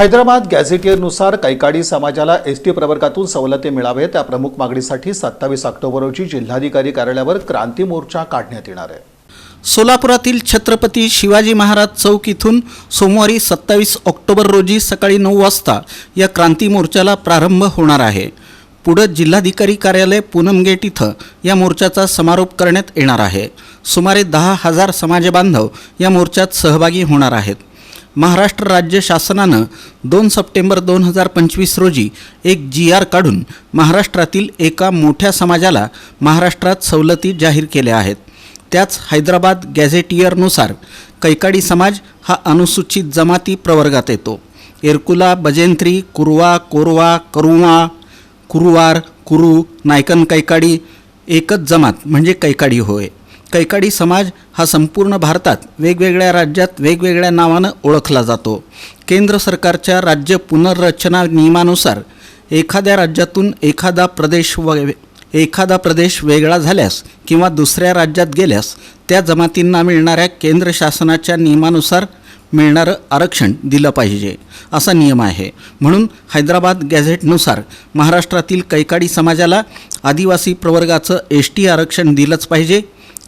हैदराबाद गॅझेटियरनुसार कैकाडी समाजाला S T प्रवर्गातून सवलती मिळावे त्या प्रमुख मागणीसाठी सत्तावीस ऑक्टोबर रोजी जिल्हाधिकारी कार्यालयावर क्रांती मोर्चा काढण्यात येणार आहे. सोलापुरातील छत्रपती शिवाजी महाराज चौक इथून सोमवारी सत्तावीस ऑक्टोबर रोजी सकाळी नऊ वाजता या क्रांती मोर्चाला प्रारंभ होणार आहे. पुढं जिल्हाधिकारी कार्यालय पूनम गेट इथं या मोर्चाचा समारोप करण्यात येणार आहे. सुमारे दहा हजार समाजबांधव या मोर्चात सहभागी होणार आहेत. महाराष्ट्र राज्य शासनानं दोन सप्टेंबर दोन हजार पंचवीस रोजी एक जी आर काढून महाराष्ट्रातील एका मोठ्या समाजाला महाराष्ट्रात सवलती जाहीर केल्या आहेत. त्याच हैदराबाद गॅझेटियरनुसार कैकाडी समाज हा अनुसूचित जमाती प्रवर्गात येतो. एरकुला बजेंत्री कुरवा कोरवा करुवा कुरुवार कुरू नायकन कैकाडी एकच जमात म्हणजे कैकाडी होय. कैकाडी समाज हा संपूर्ण भारतात वेगवेगळ्या राज्यात वेगवेगळ्या नावानं ओळखला जातो. केंद्र सरकारच्या राज्य पुनर्रचना नियमानुसार एखाद्या राज्यातून एखादा प्रदेश व एखादा प्रदेश वेगळा झाल्यास किंवा दुसऱ्या राज्यात गेल्यास त्या जमातींना मिळणाऱ्या केंद्र शासनाच्या नियमानुसार मिळणारं आरक्षण दिलं पाहिजे असा नियम आहे. म्हणून हैदराबाद गॅझेटनुसार महाराष्ट्रातील कैकाडी समाजाला आदिवासी प्रवर्गाचं एस टी आरक्षण दिलंच पाहिजे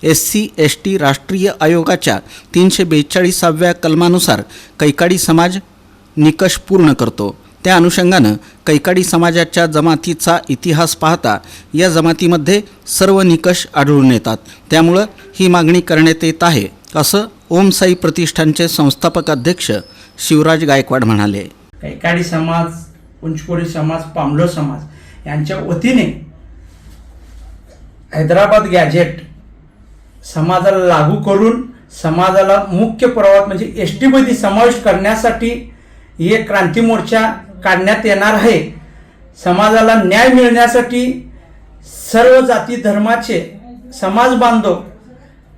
एस सी एस टी राष्ट्रीय आयोगाच्या तीनशे बेचाळीसाव्या कलमानुसार कैकाडी समाज निकष पूर्ण करतो. त्या अनुषंगानं कैकाडी समाजाच्या जमातीचा इतिहास पाहता या जमातीमध्ये सर्व निकष आढळून येतात. त्यामुळं ही मागणी करण्यात येत आहे असं ओम साई प्रतिष्ठानचे संस्थापक अध्यक्ष शिवराज गायकवाड म्हणाले. कैकाडी समाज उंचकोडी समाज पामलो समाज यांच्या वतीने हैदराबाद गॅजेट समाजाला लागू करून समाजाला मुख्य प्रवाहात म्हणजे एस टीमध्ये समावेश करण्यासाठी हे क्रांती मोर्चा काढण्यात येणार आहे. समाजाला न्याय मिळण्यासाठी सर्व जाती धर्माचे समाज बांधव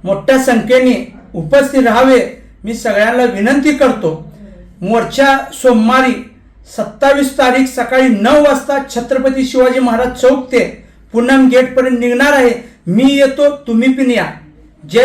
मोठ्या संख्येने उपस्थित राहावे मी सगळ्यांना विनंती करतो. मोर्चा सोमवारी सत्तावीस तारीख सकाळी नऊ वाजता छत्रपती शिवाजी महाराज चौक ते पूनम गेटपर्यंत निघणार आहे. मी येतो तुम्ही पण या. జై